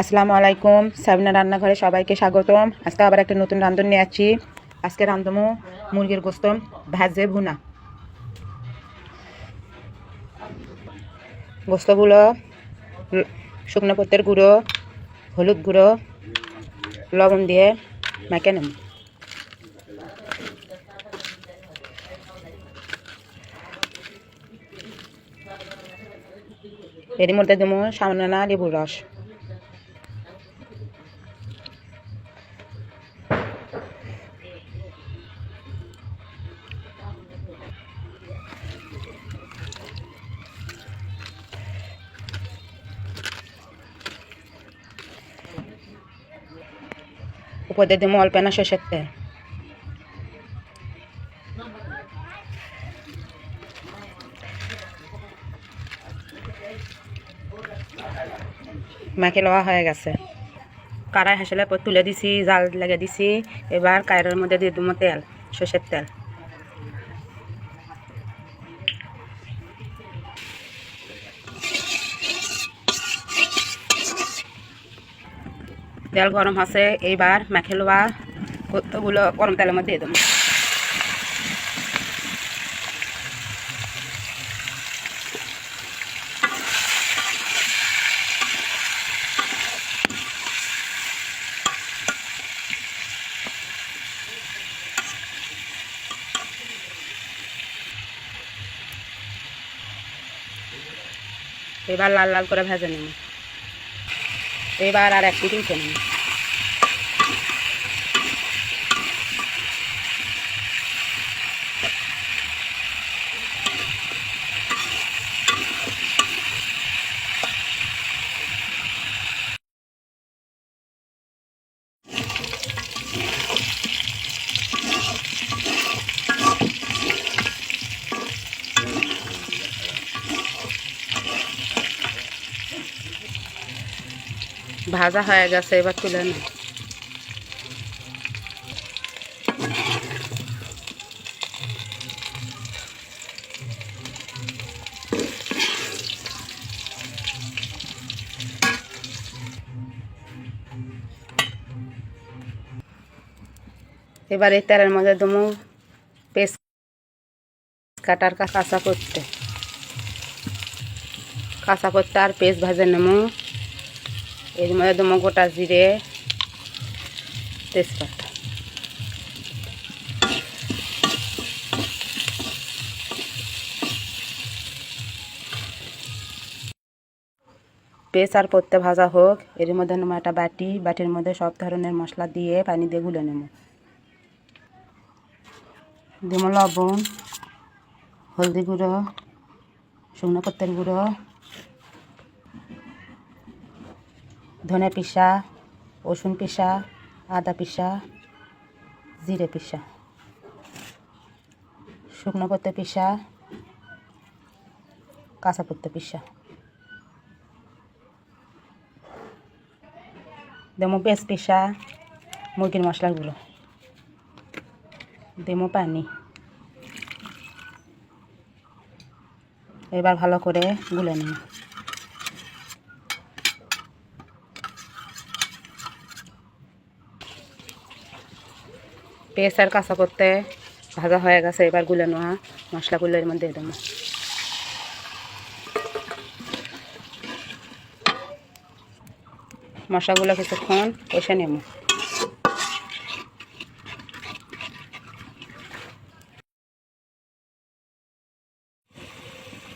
আসসালামু আলাইকুম। সাবিনা রান্নাঘরে সবাইকে স্বাগতম। আজকে আবার একটা নতুন রান্ধন নিয়ে আসছি। আজকে রান্ধমো মুরগির গোস্ত, ভাজে ভুনা। গোস্তগুলো শুকনো পত্তের গুঁড়ো, হলুদ গুঁড়ো, লবণ দিয়ে মেখে নেব। এর মধ্যে দেবো সামান্য না, লেবুর রস। উপর দিয়ে দেবো অল্প না সর্ষের তেল মাকে লওয়া হয়ে গেছে। কারাই হাসলে তুলে দিছি, জাল লেগে দিছি, এবার কায়রের মধ্যে দিয়ে দেবো তেল, সর্ষের তেল। তেল গরম আছে, এইবার মেখে লোয়া কতগুলো গরম তেলের মধ্যে দিয়ে দেবো। এবার লাল লাল করে ভেজে নেব। এবার আর এক পিঠ উঠে ভাজা হয়ে গেছে, এবার তুলে নেব এবার এই তেলের মধ্যে দমু পেস্ট কাটার কাঁচা করতে কাঁচা করতে আর পেস্ট ভাজে নেব। এর মধ্যে দেবো গোটা জিরে তেজপাতা। পেস্ট আর পড়তে ভাজা হোক, এর মধ্যে নেব একটা বাটি, বাটির মধ্যে সব ধরনের মশলা দিয়ে পানি দিয়ে গুলে নেব। দেবো লবণ, হলদি গুঁড়ো, শুকনো পত্তের গুঁড়ো ধনে পিসা, রসুন পিসা, আদা পিসা, জিরে পিসা। শুকনো পত্তে পিসা, কাঁচা পত্তে পিসা। দেমো পেঁচ পিসা, মুরগির মশলাগুলো। দেমো পানি। এবার ভালো করে গুলে নিই। পেস্ট আর কাঁচা করতে ভাজা হয়ে গেছে, এবার গুলে নেওয়া মশলাগুলো এর মধ্যে দেবো। মশলাগুলো কিছুক্ষণ কষে নেব।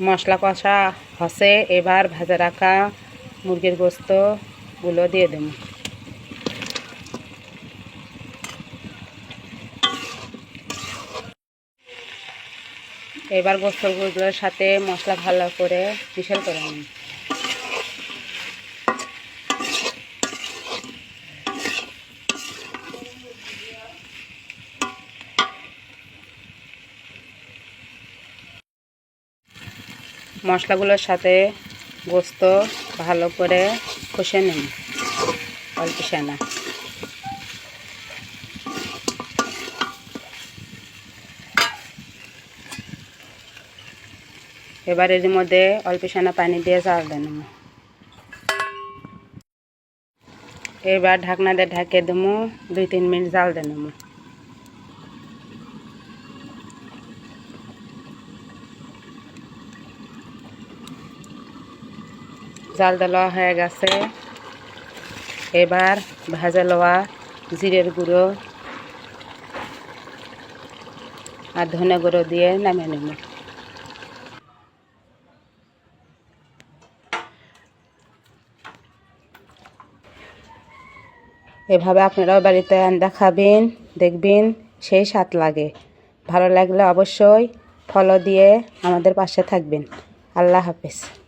মশলা কষা হসে, এবার ভাজা রাখা মুরগির গোস্তগুলো দিয়ে দেবো। এবার গোস্তগুলোর সাথে মশলা ভালো করে মিশেল করে নিন মশলাগুলোর সাথে গোস্ত ভালো করে কষে নিন অল্প সেনা। এবার এর মধ্যে অল্প সানা পানি দিয়ে জাল দেন এবার ঢাকনা দিয়ে ঢাকে দেবো, দুই তিন মিনিট জাল দিয়ে নেব। জাল দেওয়া হয়ে গেছে। এবার ভাজা লওয়া জিরের গুঁড়ো আর ধনে গুঁড়ো দিয়ে নামিয়ে নেব। এভাবে আপনারাও বাড়িতে আন্দা খাবেন দেখবেন, সেই স্বাদ লাগে। ভালো লাগলে অবশ্যই ফলো দিয়ে আমাদের পাশে থাকবেন। আল্লাহ হাফেজ।